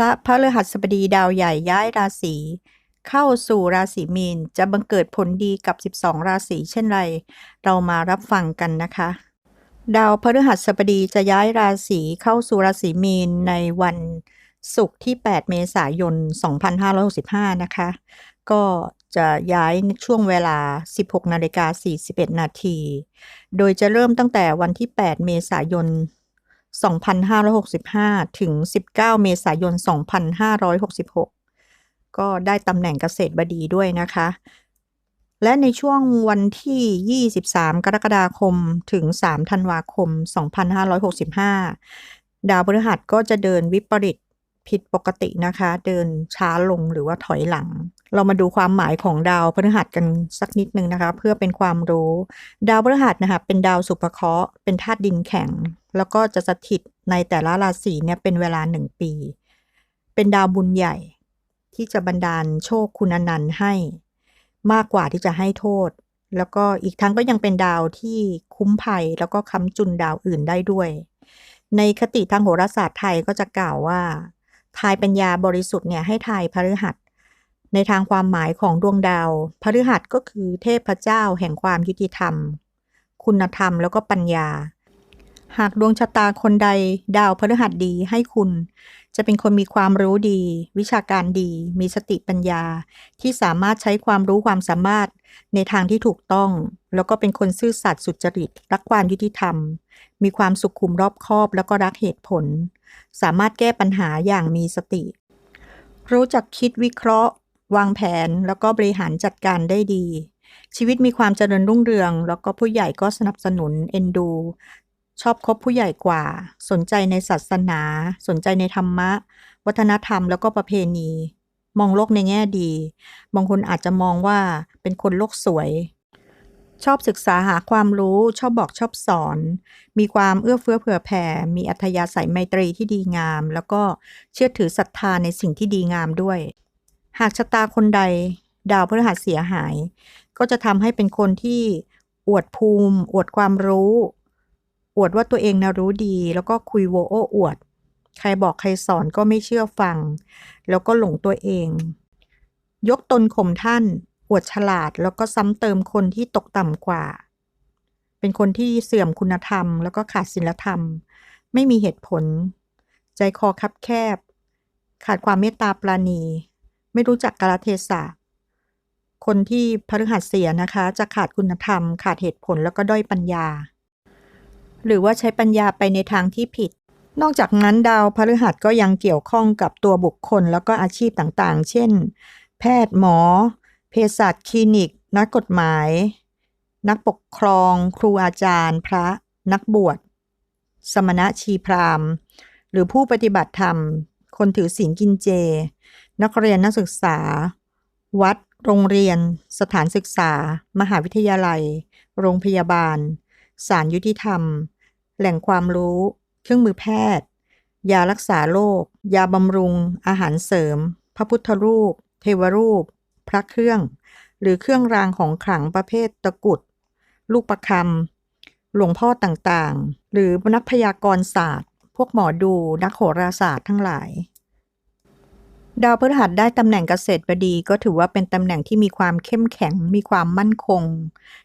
ระพฤหัสบดีดาวใหญ่ย้ายราศีเข้าสู่ราศีมีนจะบังเกิดผลดีกับ 12 ราศีเช่นไร เรามารับฟังกันนะคะ ดาวพฤหัสบดีจะย้ายราศีเข้าสู่ราศีมีนในวันศุกร์ที่ 8 เมษายน 2565 นะคะ ก็จะย้ายช่วงเวลา 16นาฬิกา41 นาที โดยจะเริ่มตั้งแต่วันที่ 8 เมษายน 2565 ถึง 19 เมษายน 2566 ก็ได้ตำแหน่งเกษตรบดีด้วยนะคะ และในช่วงวันที่ 23 กรกฎาคม ถึง 3 ธันวาคม 2565 ดาวพฤหัสก็จะเดินวิปริตผิดปกตินะคะ เดินช้าลงหรือว่าถอยหลัง เรามาดูความหมายของดาวพฤหัสกันสักนิดนึงนะคะ เพื่อเป็นความรู้ ดาวพฤหัสนะคะเป็นดาวสุภเคราะห์เป็นธาตุดินแข็ง แล้วก็จะสถิตในแต่ละราศีเนี่ยเป็นเวลาหนึ่งปี เป็นดาวบุญใหญ่ ที่จะบันดาลโชคคุณอนันต์ให้มากกว่าที่จะให้โทษ แล้วก็อีกทั้งก็ยังเป็นดาวที่คุ้มภัยแล้วก็ค้ำจุนดาวอื่นได้ด้วย ในคติทางโหราศาสตร์ไทยก็จะกล่าวว่าทายปัญญาบริสุทธิ์เนี่ยให้ทายพฤหัส ในทางความหมายของดวงดาว พฤหัสก็คือเทพเจ้าแห่งความยุติธรรม คุณธรรมแล้วก็ปัญญา หากดวงชะตาคนใดดาวพฤหัสดีให้คุณ จะเป็นคนมีความรู้ดี วิชาการดี มีสติปัญญา ที่สามารถใช้ความรู้ความสามารถในทางที่ถูกต้อง แล้วก็เป็นคนซื่อสัตย์สุจริต รักความยุติธรรม มีความสุขุมรอบคอบ แล้วก็รักเหตุผล สามารถแก้ปัญหาอย่างมีสติ รู้จักคิดวิเคราะห์ วางแผนแล้วก็บริหารจัดการได้ดีชีวิตมีความเจริญรุ่งเรือง แล้วก็ผู้ใหญ่ก็สนับสนุนเอ็นดู ชอบคบผู้ใหญ่กว่า สนใจในศาสนา สนใจในธรรมะ วัฒนธรรมแล้วก็ประเพณี มองโลกในแง่ดี บางคนอาจจะมองว่าเป็นคนโลกสวย ชอบศึกษาหาความรู้ ชอบบอกชอบสอน มีความเอื้อเฟื้อเผื่อแผ่ มีอัธยาศัยไมตรีที่ดีงาม แล้วก็เชื่อถือศรัทธาในสิ่งที่ดีงามด้วย หากชะตาคนใด ดาวพฤหัสเสียหาย ก็จะทำให้เป็นคนที่อวดภูมิ อวดความรู้ วดว่าตัวเองนะรู้ดี แล้วก็คุยโวโอ้อวด ใครบอกใครสอนก็ไม่เชื่อฟัง แล้วก็หลงตัวเอง ยกตนข่มท่าน อวดฉลาด แล้วก็ซ้ำเติมคนที่ตกต่ำกว่า เป็นคนที่เสื่อมคุณธรรม แล้วก็ขาดศีลธรรม ไม่มีเหตุผล ใจคอคับแคบ ขาดความเมตตาปราณี ไม่รู้จักกาลเทศะคนที่พฤหัสเสียนะคะ จะขาดคุณธรรม ขาดเหตุผลแล้วก็ด้อยปัญญา หรือว่าใช้ปัญญาไปในทางที่ผิด นอกจากนั้นดาวพฤหัสก็ยังเกี่ยวข้องกับตัวบุคคลแล้วก็อาชีพต่างๆ เช่น แพทย์หมอ เภสัชคลินิก นักกฎหมาย นักปกครอง ครูอาจารย์ พระ นักบวช สมณะชีพราหมณ์ หรือผู้ปฏิบัติธรรม คนถือศีลกินเจ นักเรียนนักศึกษา วัด โรงเรียน สถานศึกษา มหาวิทยาลัย โรงพยาบาล ศาลยุติธรรม แหล่งความรู้ เครื่องมือแพทย์ ยารักษาโรค ยาบำรุง อาหารเสริม พระพุทธรูป เทวรูป พระเครื่อง หรือเครื่องรางของขลังประเภทตะกุด ลูกประคำ หลวงพ่อต่างๆ หรือนักพยากรณศาสตร์ พวกหมอดู นักโหราศาสตร์ทั้งหลายดาวพฤหัสได้ตำแหน่งเกษตรบดีก็ถือว่าเป็นตำแหน่งที่มีความเข้มแข็ง มีความมั่นคง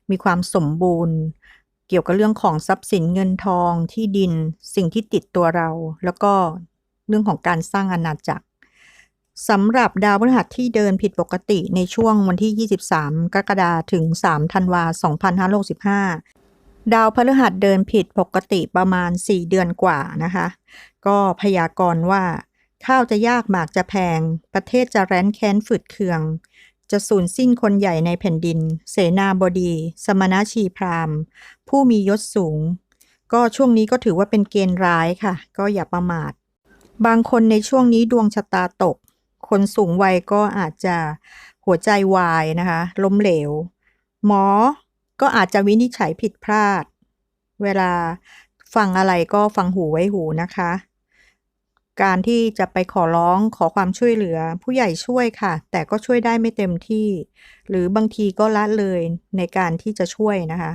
มีความสมบูรณ์ เกี่ยวกับเรื่องของทรัพย์สินเงินทองที่ดินสิ่งที่ติดตัวเรา แล้วก็เรื่องของการสร้างอาณาจักรสำหรับดาวพฤหัสที่เดินผิดปกติในช่วงวันที่ 23 กรกฎาคมถึง 3 ธันวาคม 2565 ดาวพฤหัสเดินผิดปกติประมาณ 4 เดือนกว่านะคะ ก็พยากรณ์ว่า ข้าวจะยากหมากจะแพง ประเทศจะแร้นแค้นฝืดเคือง จะสูญสิ้นคนใหญ่ในแผ่นดิน เสนาบดี สมณชีพราหมณ์ ผู้มียศสูง ก็ช่วงนี้ก็ถือว่าเป็นเกณฑ์ร้ายค่ะ ก็อย่าประมาท บางคนในช่วงนี้ดวงชะตาตก คนสูงวัยก็อาจจะหัวใจวายนะคะ ล้มเหลว หมอก็อาจจะวินิจฉัยผิดพลาด เวลาฟังอะไรก็ฟังหูไว้หูนะคะ การที่จะไปขอร้องขอความช่วยเหลือ ผู้ใหญ่ช่วยค่ะ แต่ก็ช่วยได้ไม่เต็มที่ หรือบางทีก็ละเลยในการที่จะช่วยนะคะ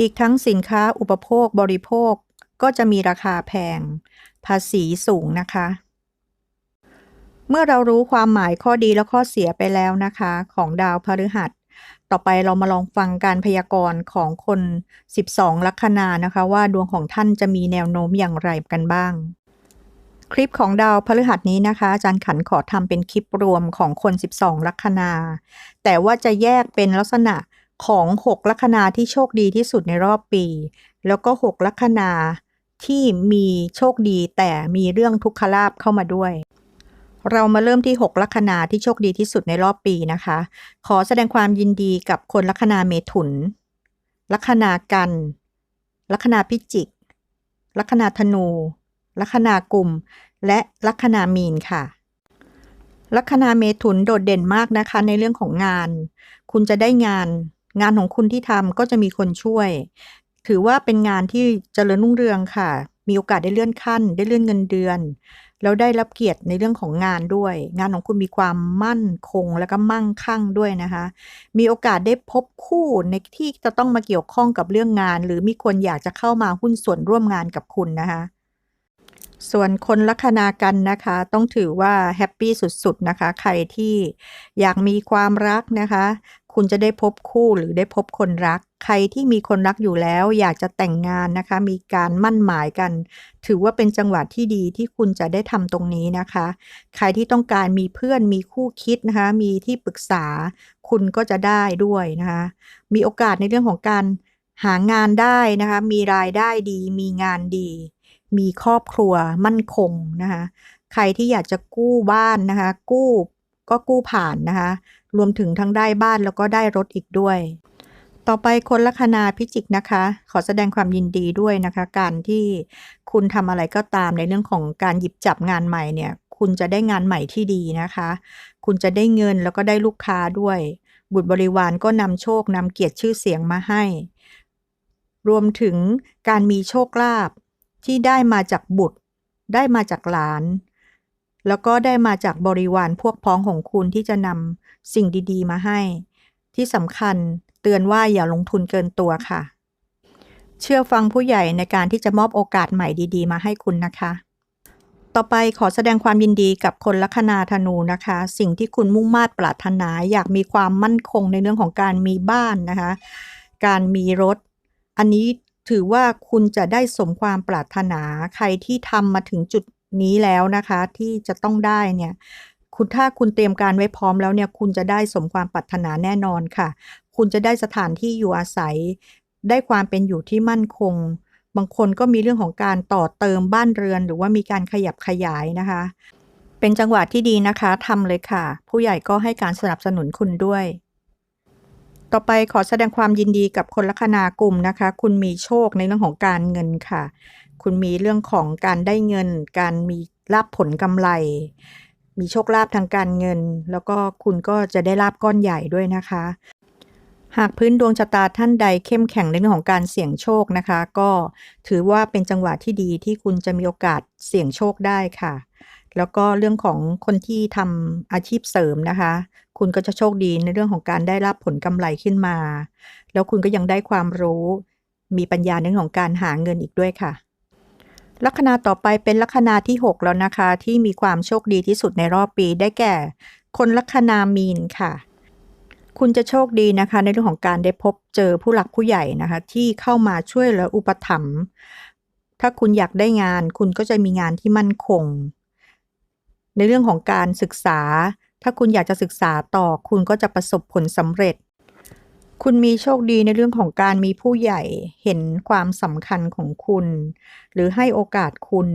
อีกทั้งสินค้าอุปโภคบริโภคก็จะมีราคาแพง ภาษีสูงนะคะ เมื่อเรารู้ความหมายข้อดีและข้อเสียไปแล้วนะคะ ของดาวพฤหัส ต่อไปเรามาลองฟังการพยากรณ์ของคน 12 ลัคนานะคะ ว่าดวงของท่านจะมีแนวโน้มอย่างไรกันบ้าง คลิปของดาวพฤหัสนี้นะคะ อาจารย์ขันขอทำเป็นคลิปรวมของคน 12 ลัคนา แต่ว่าจะแยกเป็นลักษณะของ 6 ลัคนาที่โชคดีที่สุดในรอบปี แล้วก็ 6 ลัคนาที่มีโชคดีแต่มีเรื่องทุกขลาภเข้ามาด้วย เรามาเริ่มที่ 6 ลัคนาที่โชคดีที่สุดในรอบปีนะคะ ขอแสดงความยินดีกับคนลัคนาเมถุน ลัคนากัน ลัคนาพิจิก ลัคนาธนู ลัคนากุม และลัคนามีนค่ะลัคนาเมถุนโดดเด่นมากนะคะ ในเรื่องของงาน คุณจะได้งาน งานของคุณที่ทำก็จะมีคนช่วย ถือว่าเป็นงานที่เจริญรุ่งเรืองค่ะ มีโอกาสได้เลื่อนขั้น ได้เลื่อนเงินเดือน แล้วได้รับเกียรติในเรื่องของงานด้วย งานของคุณมีความมั่นคงและก็มั่งคั่งด้วยนะคะ มีโอกาสได้พบคู่ในที่จะต้องมาเกี่ยวข้องกับเรื่องงาน หรือมีคนอยากจะเข้ามาหุ้นส่วนร่วมงานกับคุณนะคะ ส่วนคนลัคนากันนะคะ ต้องถือว่าแฮปปี้สุดๆนะคะ ใครที่อยากมีความรักนะคะ คุณจะได้พบคู่หรือได้พบคนรัก ใครที่มีคนรักอยู่แล้ว อยากจะแต่งงานนะคะ มีการมั่นหมายกัน ถือว่าเป็นจังหวะที่ดีที่คุณจะได้ทำตรงนี้นะคะ ใครที่ต้องการมีเพื่อนมีคู่คิดนะคะ มีที่ปรึกษา คุณก็จะได้ด้วยนะคะ มีโอกาสในเรื่องของการหางานได้นะคะ มีรายได้ดี มีงานดี มีครอบครัวมั่นคงนะคะใครที่อยากจะกู้บ้านนะคะ กู้ก็กู้ผ่านนะคะ รวมถึงทั้งได้บ้านแล้วก็ได้รถอีกด้วย ต่อไปคนลัคนาพิจิกนะคะ ขอแสดงความยินดีด้วยนะคะ การที่คุณทำอะไรก็ตามในเรื่องของการหยิบจับงานใหม่เนี่ย คุณจะได้งานใหม่ที่ดีนะคะ คุณจะได้เงินแล้วก็ได้ลูกค้าด้วย บุตรบริวารก็นำโชคนำเกียรติชื่อเสียงมาให้ รวมถึงการมีโชคลาภ ที่ได้มาจากบุตร ได้มาจากหลาน แล้วก็ได้มาจากบริวารพวกพ้องของคุณที่จะนำสิ่งดี ๆ มาให้ ที่สำคัญเตือนว่าอย่าลงทุนเกินตัวค่ะ เชื่อฟังผู้ใหญ่ในการที่จะมอบโอกาสใหม่ดี ๆ มาให้คุณนะคะ ต่อไปขอแสดงความยินดีกับคนลัคนาธนูนะคะ สิ่งที่คุณมุ่งมา่ปรารถนาอยากมีความมั่นคงในเรื่องของการมีบ้านนะคะ การมีรถ อันนี้ ถือว่าคุณจะได้สมความปรารถนาใครที่ทำมาถึงจุดนี้แล้วนะคะ ที่จะต้องได้เนี่ยคุณถ้าคุณเตรียมการไว้พร้อมแล้วเนี่ย คุณจะได้สมความปรารถนาแน่นอนค่ะ คุณจะได้สถานที่อยู่อาศัย ได้ความเป็นอยู่ที่มั่นคง บางคนก็มีเรื่องของการต่อเติมบ้านเรือน หรือว่ามีการขยับขยายนะคะ เป็นจังหวะที่ดีนะคะทำเลยค่ะ ผู้ใหญ่ก็ให้การสนับสนุนคุณด้วย ต่อไปขอแสดงความยินดีกับคนลัคนากลุ่มนะคะ คุณมีโชคในเรื่องของการเงินค่ะ คุณมีเรื่องของการได้เงิน การมีลาบผลกำไร มีโชคลาภทางการเงิน แล้วก็คุณก็จะได้ลาบก้อนใหญ่ด้วยนะคะ หากพื้นดวงชะตาท่านใดเข้มแข็งในเรื่องของการเสี่ยงโชคนะคะ ก็ถือว่าเป็นจังหวะที่ดีที่คุณจะมีโอกาสเสี่ยงโชคได้ค่ะ แล้วก็เรื่องของคนที่ทำอาชีพเสริมนะคะ คุณก็จะโชคดีในเรื่องของการได้รับผลกำไรขึ้นมา แล้วคุณก็ยังได้ความรู้ มีปัญญาในเรื่องของการหาเงินอีกด้วยค่ะ ลัคนาต่อไปเป็นลัคนาที่ 6 แล้วนะคะ ที่มีความโชคดีที่สุดในรอบปีได้แก่ คนลัคนามีนค่ะ คุณจะโชคดีนะคะ ในเรื่องของการได้พบเจอผู้หลักผู้ใหญ่นะคะ ที่เข้ามาช่วยเหลืออุปถัมภ์ถ้าคุณอยากได้งาน คุณก็จะมีงานที่มั่นคง ในเรื่องของการศึกษา ถ้าคุณอยากจะศึกษาต่อคุณก็จะประสบผลสำเร็จ คุณมีโชคดีในเรื่องของการมีผู้ใหญ่เห็นความสำคัญของคุณ หรือให้โอกาสคุณ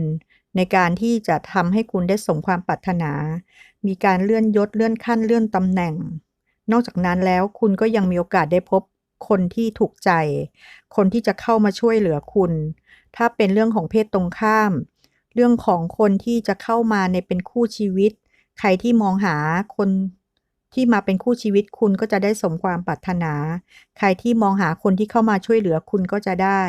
ในการที่จะทำให้คุณได้สมความปรารถนา มีการเลื่อนยศเลื่อนขั้นเลื่อนตำแหน่ง นอกจากนั้นแล้วคุณก็ยังมีโอกาสได้พบคนที่ถูกใจ คนที่จะเข้ามาช่วยเหลือคุณ ถ้าเป็นเรื่องของเพศตรงข้าม เรื่องของคนที่จะเข้ามาในเป็นคู่ชีวิต ใครที่มองหาคนที่มาเป็นคู่ชีวิตคุณก็จะได้สมความปรารถนา ใครที่มองหาคนที่เข้ามาช่วยเหลือคุณก็จะได้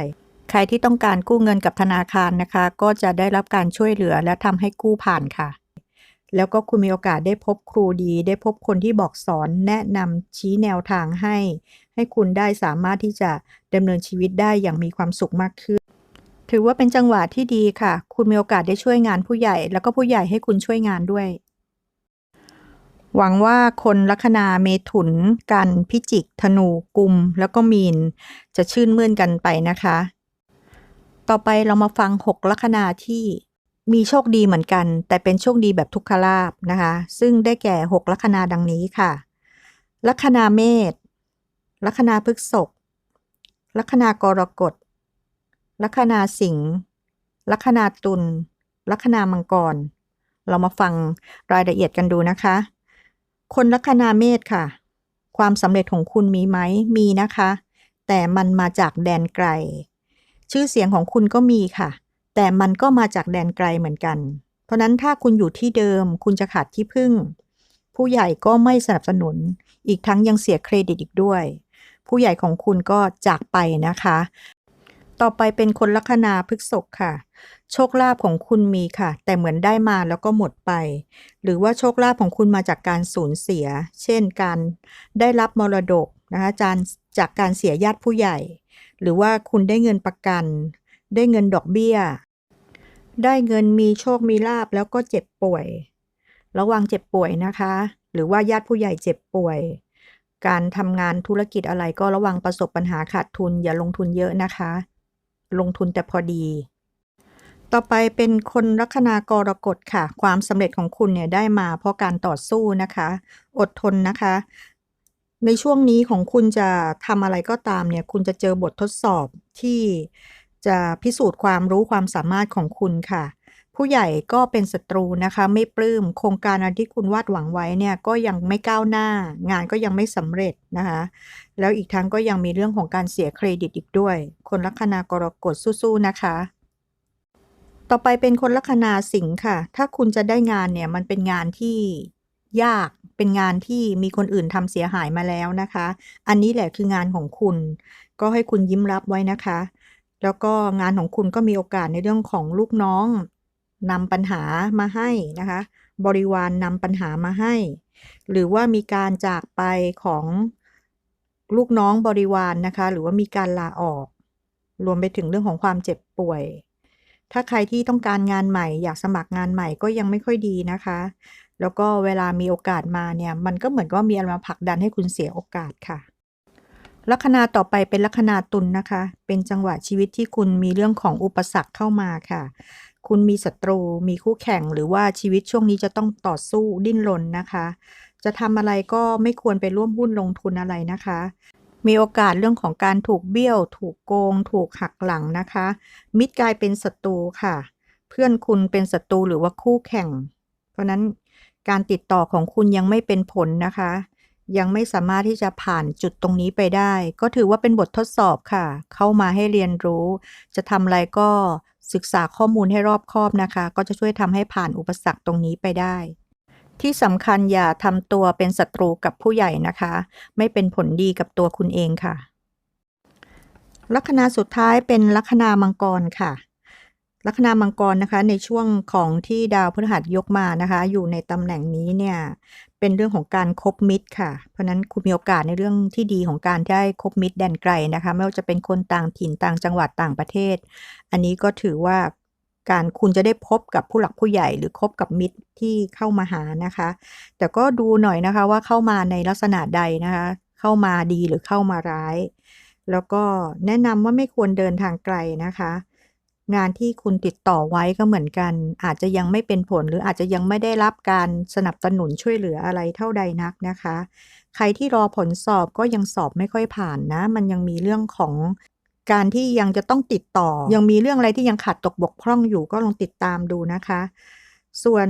ใครที่ต้องการกู้เงินกับธนาคารนะคะ ก็จะได้รับการช่วยเหลือและทำให้กู้ผ่านค่ะ แล้วก็คุณมีโอกาสได้พบครูดี ได้พบคนที่บอกสอนแนะนำชี้แนวทางให้ ให้คุณได้สามารถที่จะดำเนินชีวิตได้อย่างมีความสุขมากขึ้น ถือว่าเป็นจังหวะที่ดีค่ะ คุณมีโอกาสได้ช่วยงานผู้ใหญ่ แล้วก็ผู้ใหญ่ให้คุณช่วยงานด้วย หวังว่าคนลัคนาเมถุน กัน พิจิก ธนู กุม แล้วก็มีน จะชื่นมื่นกันไปนะคะ ต่อไปเรามาฟัง 6 ลัคนาที่มีโชคดีเหมือนกัน แต่เป็นโชคดีแบบทุกขลาบนะคะ ซึ่งได้แก่ 6 ลัคนาดังนี้ค่ะ ลัคนาเมษลัคนาพฤกษภลัคนากรกฎ ลัคนาสิงห์ลัคนาตุลลัคนามังกร เรามาฟังรายละเอียดกันดูนะคะ คนลัคนาเมษค่ะ ความสำเร็จของคุณมีไหมมีนะคะ แต่มันมาจากแดนไกล ชื่อเสียงของคุณก็มีค่ะ แต่มันก็มาจากแดนไกลเหมือนกัน เพราะนั้นถ้าคุณอยู่ที่เดิม คุณจะขาดที่พึ่ง ผู้ใหญ่ก็ไม่สนับสนุน อีกทั้งยังเสียเครดิตอีกด้วยผู้ใหญ่ของคุณก็จากไปนะคะ ต่อไปเป็นคนลัคนาพฤกษภค่ะ โชคลาภของคุณมีค่ะ แต่เหมือนได้มาแล้วก็หมดไป หรือว่าโชคลาภของคุณมาจากการสูญเสีย เช่นการได้รับมรดกนะคะจารจากการเสียญาติผู้ใหญ่ หรือว่าคุณได้เงินประกัน ได้เงินดอกเบี้ย ได้เงินมีโชคมีลาบแล้วก็เจ็บป่วย ระวังเจ็บป่วยนะคะ หรือว่าญาติผู้ใหญ่เจ็บป่วย การทำงานธุรกิจอะไรก็ระวังประสบปัญหาขาดทุนอย่าลงทุนเยอะนะคะ ลงทุนแต่พอดี ต่อไปเป็นคนลัคนากรกฎค่ะ ความสำเร็จของคุณเนี่ยได้มาเพราะการต่อสู้นะคะ อดทนนะคะ ในช่วงนี้ของคุณจะทำอะไรก็ตามเนี่ย คุณจะเจอบททดสอบที่จะพิสูจน์ความรู้ความสามารถของคุณค่ะ ผู้ใหญ่ก็เป็นศัตรูนะคะ ไม่ปลื้มโครงการอันที่คุณวาดหวังไว้เนี่ยก็ยังไม่ก้าวหน้า งานก็ยังไม่สำเร็จนะคะ แล้วอีกทั้งก็ยังมีเรื่องของการเสียเครดิตอีกด้วย คนลัคนากรกฎสู้ๆนะคะ ต่อไปเป็นคนลัคนาสิงค์ค่ะ ถ้าคุณจะได้งานเนี่ยมันเป็นงานที่ยากเป็นงานที่มีคนอื่นทำเสียหายมาแล้วนะคะ อันนี้แหละคืองานของคุณ ก็ให้คุณยิ้มรับไว้นะคะ แล้วก็งานของคุณก็มีโอกาสในเรื่องของลูกน้อง นำปัญหามาให้นะคะ บริวารนนำปัญหามาให้ หรือว่ามีการจากไปของลูกน้องบริวารนนะคะ หรือว่ามีการลาออก รวมไปถึงเรื่องของความเจ็บป่วย ถ้าใครที่ต้องการงานใหม่ อยากสมัครงานใหม่ก็ยังไม่ค่อยดีนะคะ แล้วก็เวลามีโอกาสมาเนี่ย มันก็เหมือนก็มีอะไรมาผลักดันให้คุณเสียโอกาสค่ะลัคนาต่อไปเป็นลัคนาตุลนนะคะ เป็นจังหวะชีวิตที่คุณมีเรื่องของอุปสรรคเข้ามาค่ะ คุณมีศัตรู มีคู่แข่ง หรือว่าชีวิตช่วงนี้จะต้องต่อสู้ดิ้นรนนะคะ จะทำอะไรก็ไม่ควรไปร่วมหุ้นลงทุนอะไรนะคะ มีโอกาสเรื่องของการถูกเบี้ยว ถูกโกง ถูกหักหลังนะคะ มิตรกลายเป็นศัตรูค่ะ เพื่อนคุณเป็นศัตรูหรือว่าคู่แข่ง เพราะนั้นการติดต่อของคุณยังไม่เป็นผลนะคะ ยังไม่สามารถที่จะผ่านจุดตรงนี้ไปได้ ก็ถือว่าเป็นบททดสอบค่ะ เข้ามาให้เรียนรู้ จะทำอะไรก็ ศึกษาข้อมูลให้รอบคอบนะคะ ก็จะช่วยทำให้ผ่านอุปสรรคตรงนี้ไปได้ ที่สำคัญอย่าทำตัวเป็นศัตรูกับผู้ใหญ่นะคะ ไม่เป็นผลดีกับตัวคุณเองค่ะ ลัคนาสุดท้ายเป็นลัคนามังกรค่ะลัคนามังกรนะคะในช่วงของที่ดาวพฤหัสยกมานะคะ อยู่ในตำแหน่งนี้เนี่ย เป็นเรื่องของการคบมิตรค่ะ เพราะนั้นคุณมีโอกาสในเรื่องที่ดีของการได้คบมิตรแดนไกลนะคะ ไม่ว่าจะเป็นคนต่างถิ่นต่างจังหวัดต่างประเทศ อันนี้ก็ถือว่าการคุณจะได้พบกับผู้หลักผู้ใหญ่ หรือคบกับมิตรที่เข้ามาหานะคะ แต่ก็ดูหน่อยนะคะว่าเข้ามาในลักษณะใดนะคะ เข้ามาดีหรือเข้ามาร้าย แล้วก็แนะนำว่าไม่ควรเดินทางไกลนะคะ งานที่คุณติดต่อไว้ก็เหมือนกัน อาจจะยังไม่เป็นผลหรืออาจจะยังไม่ได้รับการสนับสนุนช่วยเหลืออะไรเท่าใดนักนะคะ ใครที่รอผลสอบก็ยังสอบไม่ค่อยผ่านนะ มันยังมีเรื่องของการที่ยังจะต้องติดต่อ ยังมีเรื่องอะไรที่ยังขาดตกบกพร่องอยู่ก็ลองติดตามดูนะคะ ส่วน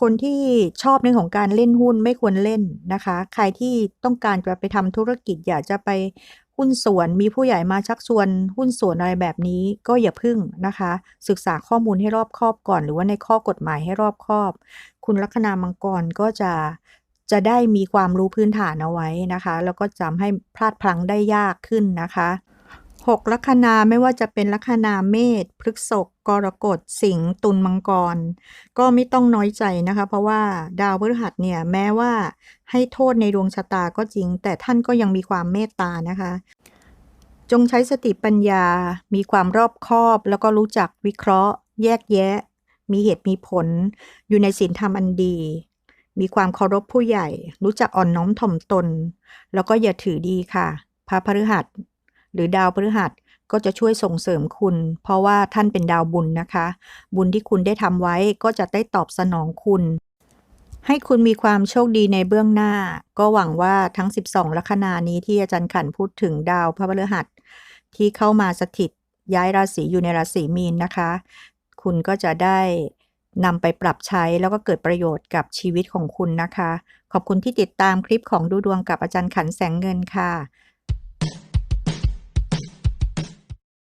คนที่ชอบในของการเล่นหุ้นไม่ควรเล่นนะคะ ใครที่ต้องการจะไปทำธุรกิจอยากจะไป หุ้นส่วนมีผู้ใหญ่มาชักชวน หุ้นส่วนอะไรแบบนี้ก็อย่าพึ่งนะคะ ศึกษาข้อมูลให้รอบคอบก่อน หรือว่าในข้อกฎหมายให้รอบคอบ คุณลัคนามังกรก็จะจะได้มีความรู้พื้นฐานเอาไว้นะคะ แล้วก็จำให้พลาดพลั้งได้ยากขึ้นนะคะ หกลัคนาไม่ว่าจะเป็นลัคนาเมษพฤกษภกรกฎสิงห์ตุลมังกร ก็ไม่ต้องน้อยใจนะคะ เพราะว่าดาวพฤหัสเนี่ยแม้ว่าให้โทษในดวงชะตาก็จริง แต่ท่านก็ยังมีความเมตตานะคะ จงใช้สติปัญญา มีความรอบคอบ แล้วก็รู้จักวิเคราะห์ แยกแยะ มีเหตุมีผล อยู่ในศีลธรรมอันดี มีความเคารพผู้ใหญ่ รู้จักอ่อนน้อมถ่อมตน แล้วก็อย่าถือดีค่ะพระพฤหัส หรือดาวพฤหัสก็จะช่วยส่งเสริมคุณ เพราะว่าท่านเป็นดาวบุญนะคะ บุญที่คุณได้ทำไว้ก็จะได้ตอบสนองคุณ ให้คุณมีความโชคดีในเบื้องหน้า ก็หวังว่าทั้ง 12 ลัคนานี้ที่อาจารย์ขันพูดถึงดาวพระพฤหัสที่เข้ามาสถิตย้ายราศีอยู่ในราศีมีนนะคะ คุณก็จะได้นำไปปรับใช้แล้วก็เกิดประโยชน์กับชีวิตของคุณนะคะ ขอบคุณที่ติดตามคลิปของดูดวงกับอาจารย์ขันแสงเงินค่ะ